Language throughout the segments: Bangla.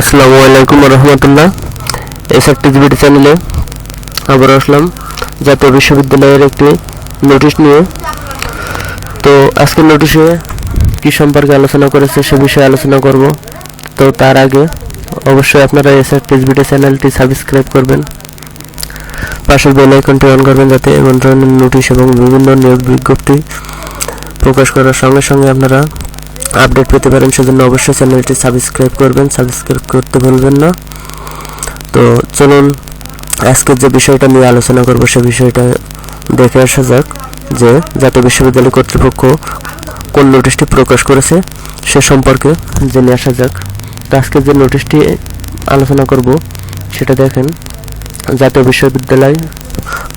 আসসালামু আলাইকুম রহমতুল্লাহ। এস জিবিটি চ্যানেলে আবার আসলাম, জাতীয় বিশ্ববিদ্যালয়ের একটি নোটিশ নিয়ে। তো আজকের নোটিশে কি সম্পর্কে আলোচনা করেছে সে বিষয়ে আলোচনা করব। তো তার আগে অবশ্যই আপনারা এস একটি জিবিটি চ্যানেলটি সাবস্ক্রাইব করবেন। পাশের বেল আইকনটি অন করবেন যাতে এমন ধরনের নোটিশ এবং বিভিন্ন নিয়োগ বিজ্ঞপ্তি প্রকাশ করার সঙ্গে সঙ্গে আপনারা আপডেট পেতে পারেন, সেজন্য অবশ্যই চ্যানেলটি সাবস্ক্রাইব করবেন, সাবস্ক্রাইব করতে ভুলবেন না। তো চলুন, আজকের যে বিষয়টা নিয়ে আলোচনা করব, সে বিষয়টা দেখে আসা যাক যে জাতীয় বিশ্ববিদ্যালয় কর্তৃপক্ষ কোন নোটিশটি প্রকাশ করেছে, সে সম্পর্কে জেনে আসা যাক। তো আজকের যে নোটিশটি আলোচনা করব, সেটা দেখেন, জাতীয় বিশ্ববিদ্যালয়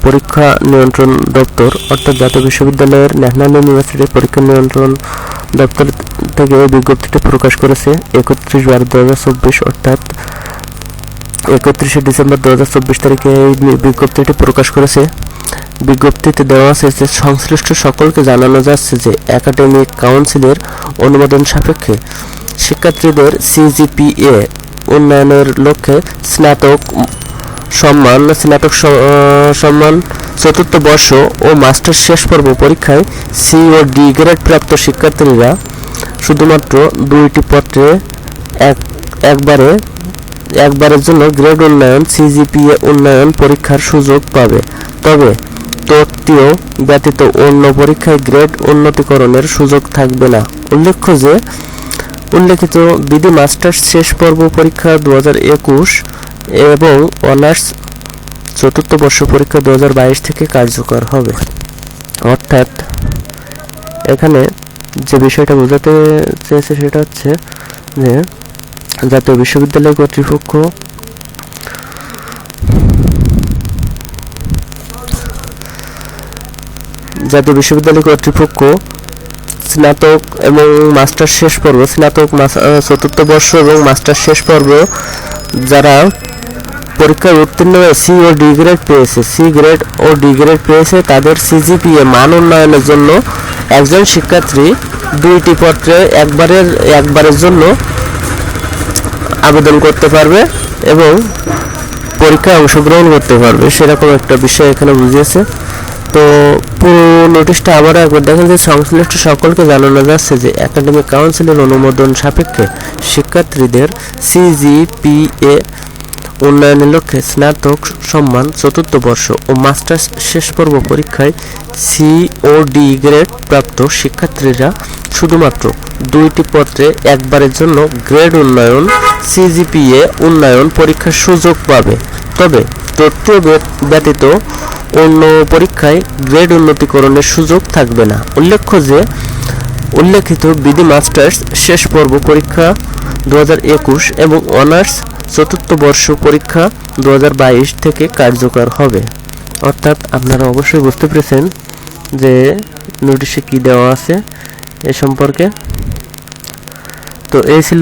পরীক্ষা নিয়ন্ত্রণ দপ্তর, অর্থাৎ জাতীয় বিশ্ববিদ্যালয়ের ন্যাশনাল ইউনিভার্সিটি পরীক্ষা নিয়ন্ত্রণ দপ্তর থেকে এই বিজ্ঞপ্তিটি প্রকাশ করেছে একত্রিশ বারো দু হাজার চব্বিশ, অর্থাৎ একত্রিশে ডিসেম্বর দু হাজার চব্বিশ তারিখে এই বিজ্ঞপ্তিটি প্রকাশ করেছে। বিজ্ঞপ্তিতে দেওয়া আছে যে সংশ্লিষ্ট সকলকে জানানো যাচ্ছে যে একাডেমিক কাউন্সিলের অনুমোদন সাপেক্ষে শিক্ষার্থীদের সিজিপিএ উন্নয়নের লক্ষ্যে স্নাতক সম্মান স্নাতক সম্মান, চতুর্থ বর্ষ ও মাস্টার শেষ পর্ব পরীক্ষায় সি ও ডি গ্রেড প্রাপ্ত শিক্ষার্থীরা শুধুমাত্র দুইটি পত্রে এক, একবারে, একবারের জন্য গ্রেড উন্নয়ন, সিজিপিএ উন্নয়ন পরীক্ষার সুযোগ পাবে। তবে তত্ত্বীয় ব্যতীত অন্য পরীক্ষায় গ্রেড উন্নতিকরণের সুযোগ থাকবে না। উল্লেখ্য যে, উল্লেখিত বিধি মাস্টার্স শেষ পর্ব পরীক্ষা দু এবং অনার্স চতুর্থ বর্ষ পরীক্ষা দু হাজার বাইশ থেকে কার্যকর হবে। অর্থাৎ, এখানে যে বিষয়টা বোঝাতে চেয়েছে সেটা হচ্ছে যে জাতীয় বিশ্ববিদ্যালয় কর্তৃপক্ষ জাতীয় বিশ্ববিদ্যালয় কর্তৃপক্ষ স্নাতক এবং মাস্টার শেষ পর্ব, স্নাতক চতুর্থ বর্ষ এবং মাস্টার শেষ পর্ব যারা পরীক্ষায় উত্তীর্ণ হয়ে সি ও ডি গ্রেড পেয়েছে সি গ্রেড ও ডি গ্রেড পেয়েছে, তাদের সিজিপিএ মান উন্নয়নের জন্য একজন শিক্ষার্থী দুইটি পত্রে একবারের একবারের জন্য আবেদন করতে পারবে এবং পরীক্ষায় অংশগ্রহণ করতে পারবে। সেরকম একটা বিষয় এখানে বুঝিয়েছে। তো পুরো নোটিশটা আবার একবার দেখেন যে সংশ্লিষ্ট সকলকে জানানো যাচ্ছে যে একাডেমিক কাউন্সিলের অনুমোদন সাপেক্ষে শিক্ষার্থীদের সিজিপিএ উন্নয়নের লক্ষ্যে স্নাতক সম্মান চতুর্থ বর্ষ ও মাস্টার্স শেষ পর্ব পরীক্ষায় সি ও ডি গ্রেড প্রাপ্ত শিক্ষার্থীরা শুধুমাত্র দুইটি পত্রে একবারের জন্য গ্রেড উন্নয়ন সিজিপিএ উন্নয়ন পরীক্ষার সুযোগ পাবে। তবে তথ্য ব্যতীত অন্য পরীক্ষায় গ্রেড উন্নতিকরণের সুযোগ থাকবে না। উল্লেখ্য যে, উল্লেখিত বিধি মাস্টার্স শেষ পর্ব পরীক্ষা দু হাজার একুশ এবং অনার্স চতুর্থ বর্ষ পরীক্ষা দু হাজার বাইশ থেকে কার্যকর হবে। অর্থাৎ আপনারা অবশ্যই বুঝতে পেরেছেন যে নোটিশে কি দেওয়া আছে এ সম্পর্কে। তো এই ছিল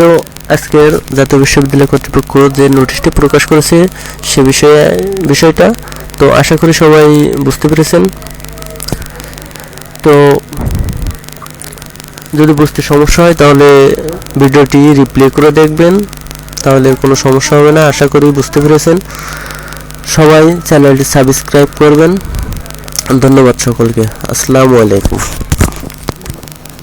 আজকের জাতীয় বিশ্ববিদ্যালয় কর্তৃপক্ষ যে নোটিশটি প্রকাশ করেছে সে বিষয়ে, বিষয়টা। তো আশা করি সবাই বুঝতে পেরেছেন। তো যদি বুঝতে সমস্যা হয় তাহলে ভিডিওটি রিপ্লে করে দেখবেন। তাহলে কোনো সমস্যা হবে না, আশা করি বুঝতে পেরেছেন। সবাই চ্যানেলটি সাবস্ক্রাইব করবেন। ধন্যবাদ সকলকে। আসসালামু আলাইকুম।